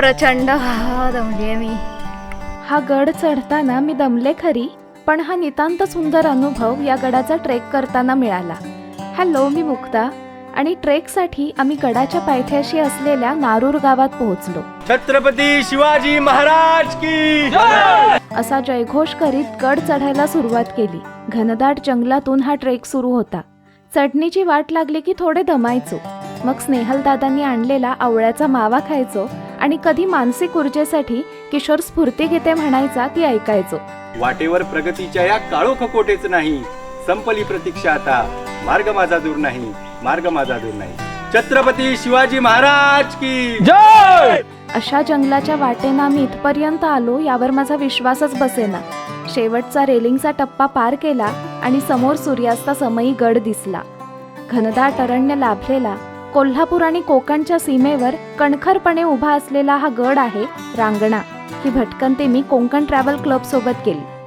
प्रचंड. दमली मी. हा गड चढताना मी दमले खरी पण हा नितांत सुंदर अनुभव या गडाचा ट्रेक करताना मिळाला. हॅलो मी मुक्ता. आणि ट्रेकसाठी आम्ही गडाच्या पायथ्याशी असलेल्या नारूर गावात पोहोचलो. छत्रपती शिवाजी महाराज की असा जयघोष करीत गड चढायला सुरुवात केली. घनदाट जंगलातून हा ट्रेक सुरू होता. चढणीची वाट लागली की थोडे दमायचो. मग स्नेहल दादांनी आणलेला आवळ्याचा मावा खायचो आणि कधी मानसिक ऊर्जेसाठी किशोर स्फूर्ती म्हणायचा ती ऐकायचो. वाटेवर प्रगतीच्या या काळोख कोटेच नाही. संपली प्रतीक्षा आता. मार्ग माझा दूर नाही. मार्ग माझा दूर नाही. छत्रपती शिवाजी महाराज की अशा जंगलाच्या वाटेनं आम्ही इथपर्यंत आलो यावर माझा विश्वासच बसेना. शेवटचा रेलिंगचा टप्पा पार केला आणि समोर सूर्यास्ता समयी गड दिसला. घनदाट अरण्य लाभलेला. कोल्हापूर आणि कोकणच्या सीमेवर कणखरपणे उभा असलेला हा गड आहे रांगणा. ही भटकंती मी कोकण ट्रॅव्हल क्लब सोबत केली.